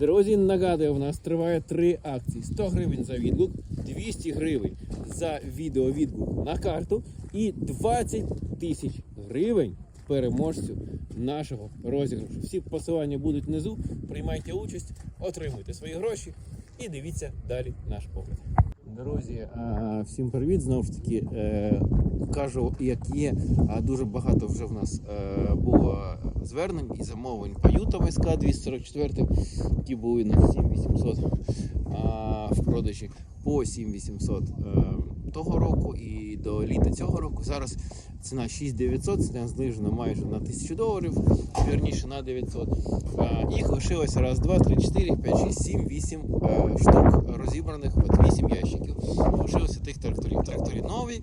Друзі, нагадую, у нас триває три акції: 100 гривень за відгук, 200 гривень за відеовідгук на карту і 20 тисяч гривень переможцю нашого розіграшу. Всі посилання будуть внизу. Приймайте участь, отримуйте свої гроші і дивіться далі наш погляд. Друзі, всім привіт! Знову ж таки е, кажу, як є. Дуже багато вже в нас е, було звернень і замовлень по ютам СК 244, які були на 7800 а, в продажі по 7800 е, того року і до літа цього року. Зараз ціна 6900, ціна знижена майже на 1000 доларів, вірніше на 900. А, Їх лишилося раз, два, три, чотири, п'ять, шість, сім, вісім е, штук розібраних, от вісім ящиків. Лишилося тих тракторів. Трактори нові.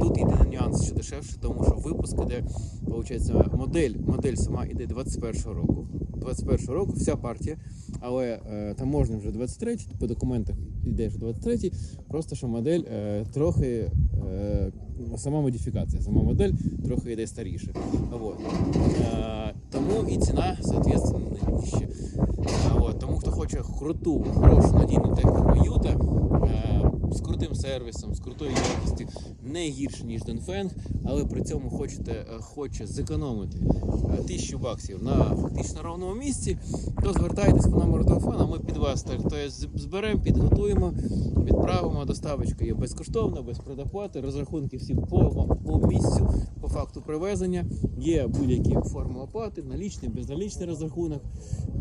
Тут єдиний нюанс, що дешевше, тому що випуск іде, виходить, модель, модель сама іде 21-го року. 21-го року вся партія, але е, таможня вже 23 по документах йде вже 23 просто що модель е, трохи е, сама модифікація, сама модель трохи йде старіше. Вот. Е, тому і ціна, соответственно, нижче. А, от, тому хто хоче круту, хорошу, надійну техніку Юта е, з крутим сервісом, з крутою якістю, не гірше, ніж Донфенг, але при цьому хочете, е, хоче зекономити е, тисячу баксів на фактично ровному місці, то звертайтесь по номеру телефона, ми під вас так, то зберемо, підготуємо, відправимо. Доставочка є безкоштовна, без предоплати, розрахунки всі по, по місцю, привезення. Є будь-які форми оплати, налічний, безналічний розрахунок.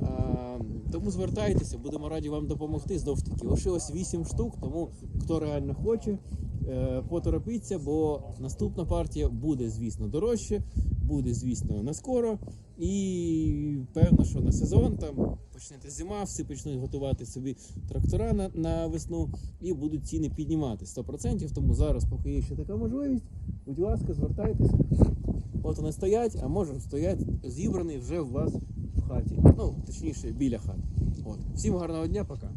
А, тому звертайтеся, будемо раді вам допомогти. Знов таки, лишилось 8 штук, тому хто реально хоче, е, поторопіться, бо наступна партія буде, звісно, дорожче, буде, звісно, не скоро. І певно, що на сезон там почнеться зима, всі почнуть готувати собі трактора на, на весну і будуть ціни піднімати 100%. Тому зараз, поки є ще така можливість, будь ласка, звертайтеся. От вони стоять, а може стоять зібраний вже у вас в хаті. Ну, точніше, біля хати. От. Всім гарного дня, пока.